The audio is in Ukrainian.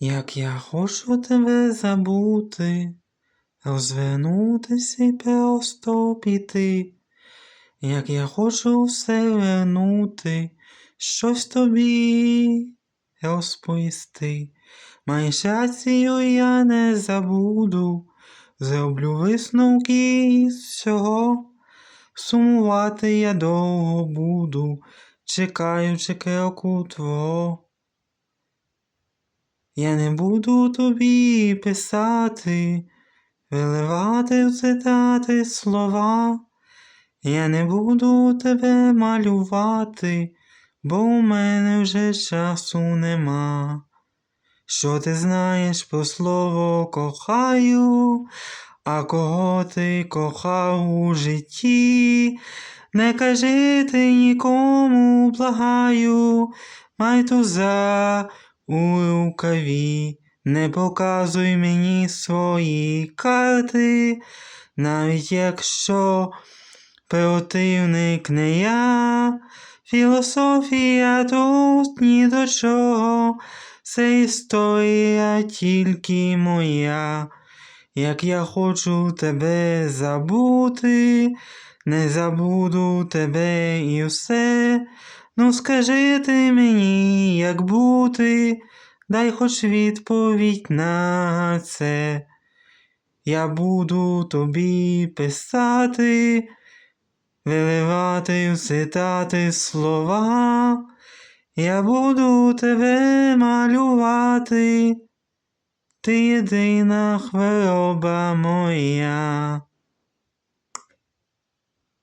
Як я хочу тебе забути, розвернутися і просто піти, як я хочу все вернути, щось тобі розповісти. Маєш рацію, я не забуду, зроблю висновки із всього. Сумувати я довго буду, чекаючи кроку твого. Я не буду тобі писати, виливати в цитати слова. Я не буду тебе малювати, бо у мене вже часу нема. Що ти знаєш про слово кохаю, а кого ти кохав у житті? Не кажи ти нікому, благаю, май туза у рукаві, не показуй мені свої карти, навіть якщо противник не я, філософія тут ні до чого, це історія тільки моя. Як я хочу тебе забути, не забуду тебе і все. Ну скажи ти мені, як бути, дай хоч відповідь на це. Я буду тобі писати, виливати цитати слова. Я буду тебе малювати, ти єдина хвороба моя.